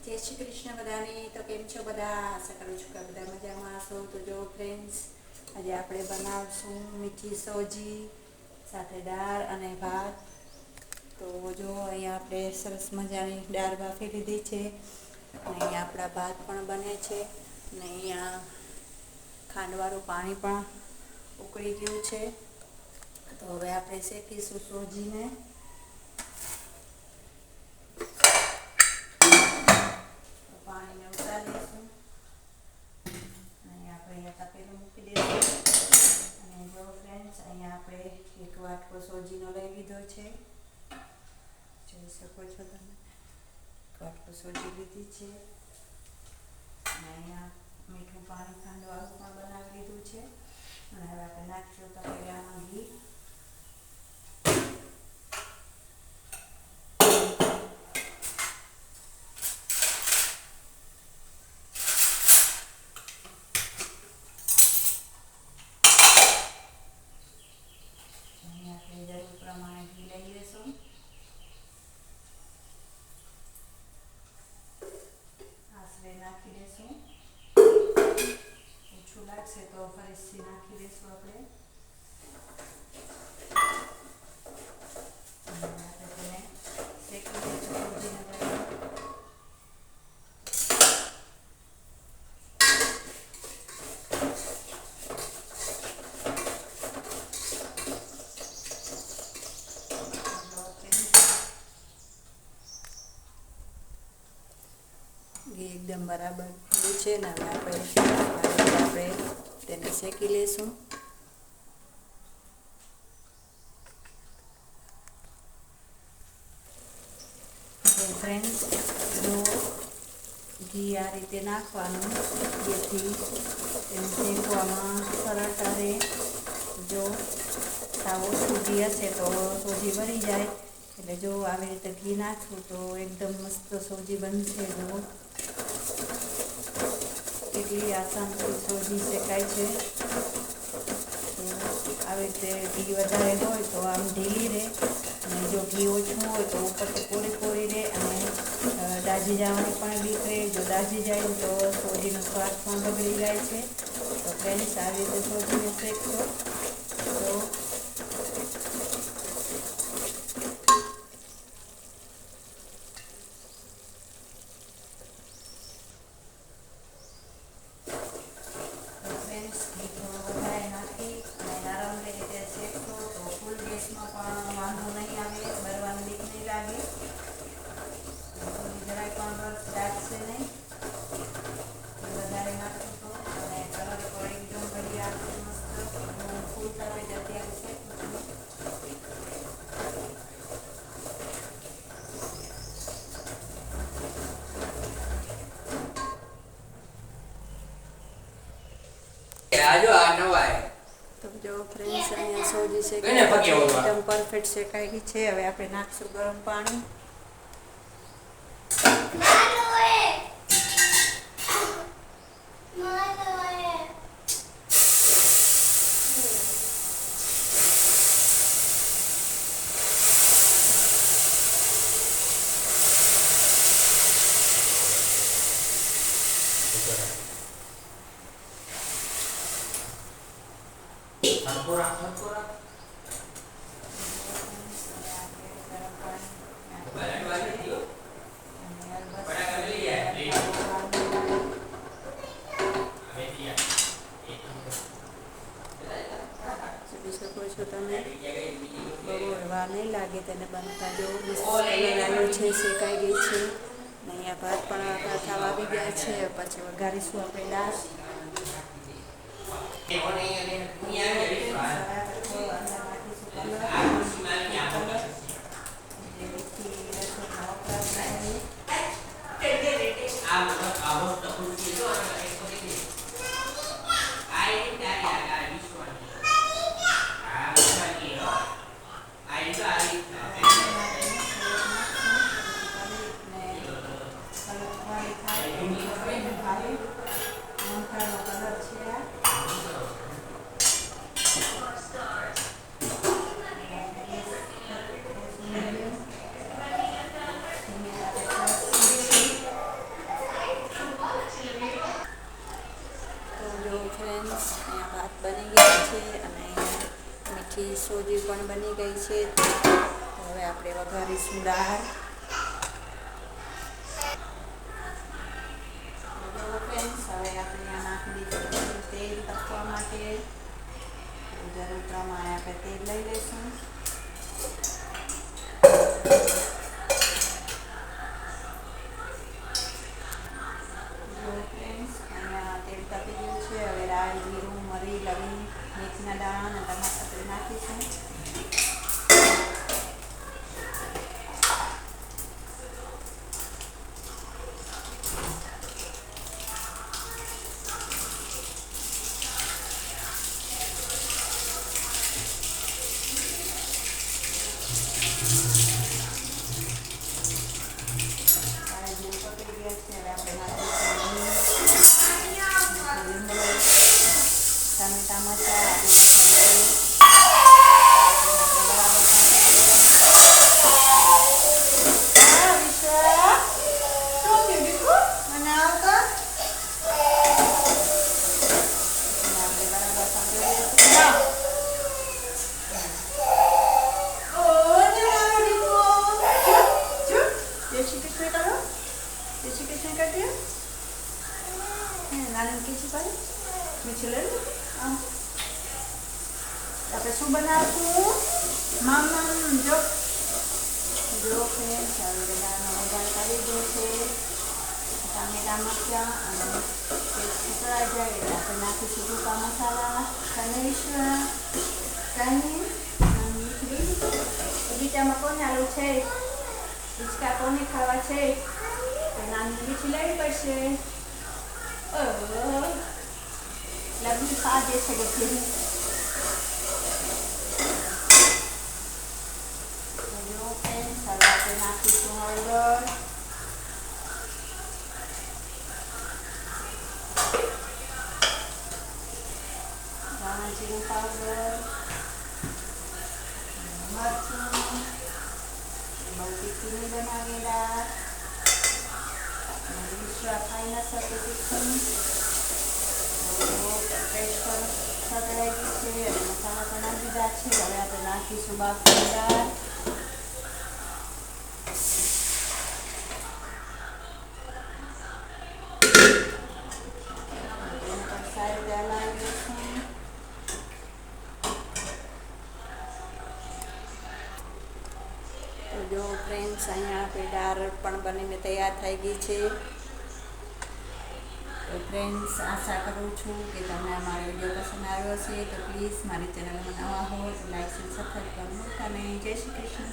જય શ્રી કૃષ્ણ બધાને તો કેમ છો બધા આશા કરું છું કે બધા મજામાં હશો તો જો ફ્રેન્ડ્સ આજે આપણે બનાવશું મીઠી સોજી સાથે દાળ અને ભાત તો જો અહીંયા આપણે સરસ મજાની દાળ બાફી લીધી છે અને અહીંયા આપણા ભાત પણ બને છે અને અહીંયા ખાંડવાળું પાણી પણ ઉકળી ગયું છે તો હવે આપણે શેકીશું સોજીને તો પાણીને ઉતારી દઈશું અહીંયા આપણે અહીંયા તપેલું મૂકી દઈશું અને જો ફ્રેન્ડ્સ અહીંયા આપણે એક વાટકો સોજીનો લઈ લીધો છે જોઈ શકો છો તમે વાટકો સોજી છે અને અહીંયા મીઠું પાણી ખાંડવાળું પણ બનાવી લીધું છે અને હવે આપણે નાખીશું તપેલામાં ઘી અહીંયા આપણે જરૂર પ્રમાણે ઘી લઈ લઈશું આશરે નાખી દઈશું ઓછું લાગશે તો ફરીથી નાખી દઈશું આપણે અને આપણે તેને શેકી દઈશું સૂજીને પછી ઘી એકદમ બરાબર. થયું છે ને, હવે આપણે આપણે તેને શેકી લઈશું. ફ્રેન્ડ્સ જો ઘી આ રીતે નાખવાનું, જેથી એને શેકવામાં સરળતા રહે. જો સાવ સૂજી હશે તો સોજી બની જાય. એટલે જો આવી રીતે ઘી નાખવું તો એકદમ મસ્ત સોજી બનશે જો કેટલી આસાનથી શોધી શકાય છે આવી રીતે ઘી વધારે હોય તો આમ ઢીલી રહે, અને જો ઘી ઓછું હોય તો ઉપરથી કોરી કોરી રહે, અને દાજી જવાની પણ બીક રહે. જો દાજી જાય તો સોજીનો સ્વાદ પણ બગડી જાય છે. તો ફ્રેન્ડ્સ આવી રીતે સોજીને શેકશો તો ફ્રેન્ડ્સ ઘી થોડું વધારે નાખી અને નરમ રીતે શેકશો તો ફૂલ ગેસમાં પણ વાંધો નહીં આવે બરવાની બીક નહીં લાગે થોડી જરાય પણ રસ દાટશે નહીં ઘી વધારે નાખશો તો અને કલર પણ એકદમ બઢિયા આવશે મસ્ત હું ફૂલ તવે જ અત્યારે શેકું છું આજો આ નવાય તો જો ફ્રેન્ડ્સ અહીંયા સોજી છે એકદમ પરફેક્ટ શેકાઈ ગઈ છે. હવે આપણે નાખશું ગરમ પાણી હરપોરા હરપોરા બરાબર વાત થયો બરાબર લઈ જાય લઈ હવે ત્યાં એક જોઈ શકો છો તમે જગ્યાએ બીજી બહુ વાર નહીં લાગે તેને બનતા જો છે શેકાઈ ગઈ છે અહીંયા ભાત પણ થવા આવી ગયા છે પછી વઘારીશું આપણે દાળ એ પણ અહીંયા અહીંયા આવી વિશ્વાસ હવે આપણે અંદર નાખીશું કલર આ ખુશીમાં ક્યાં કલર પહોંચે જેથી રસોઈમાં વપરાશ થાય આ આ વસ્તુ ખુશી જો અને એક કરી દે આ એ તારી આ આ વિશ્વાસ આ વિશ્વાસ હો આ એ તો આ રીતના કલર છે આ આપણી સોજી પણ બની ગઈ છે. હવે આપણે વઘારીશું દાળ તો friends, હવે આપણે આ નાખી દીધું છે તેલ તપવા માટે તો જરૂર પ્રમાણે આપણે તેલ લઈ લઈશું જો friends, અહીંયા તેલ તપી ગયું છે હવે રાઈ જીરું મરી લવિંગ મેથીના દાણા અને ટમાટર આપણે નાખીશું રાઈ જીરું પકડી ગયા છે હવે આપણે નાખીશું લીંબુ ટામેટા મરચાં આદુ લસણ જય શ્રી કૃષ્ણ કરો જય શ્રી કૃષ્ણ કરતી હો? હે, નાની કીચી પાડે મીઠું લઈ લો આમ આપણે શું બનાવશું મામ મામ જો જો ફ્રેન્ડ્સ હવે બધાનો વઘાર કરી દો છે ટામેટા મરચાં અને તે સુકળાઈ જાય એટલે આપણે નાખીશું સૂકા મસાલા કનેશ્વર કની મીઠી બગીચામાં કોને આવું છે હિંચકા કોને ખાવા છે તો નાની મીઠી લેવી પડશે ઓહ લગ્ન સાજે છે બધી જો ફ્રેન્ડ્સ હવે આપણે નાખીશું હળદર ધાણા જીરું પાવડર મરચું બહુ તીખી નહીં બનાવેલા વિશ્વા ખાઈ ન શકે તીખું પેસ્ટ પર સતરાઈ ગઈ છે અને મસાલા પણ નાખી દીધા છે હવે આપણે નાખીશું બાફની દાળ એને પણ સારી રીતે હલાવી લઈશું તો જો ફ્રેન્ડ્સ અહીંયા આપણી પણ બનીને તૈયાર થઈ ગઈ છે તો ફ્રેન્ડ્સ આશા કરું છું કે તમને આ મારો વીડિયો પસંદ આવ્યો હશે તો પ્લીઝ મારી ચેનલમાં નવા હો તો લાઈક સબસ્ક્રાઈબ કરવાનું અને જય શ્રી કૃષ્ણ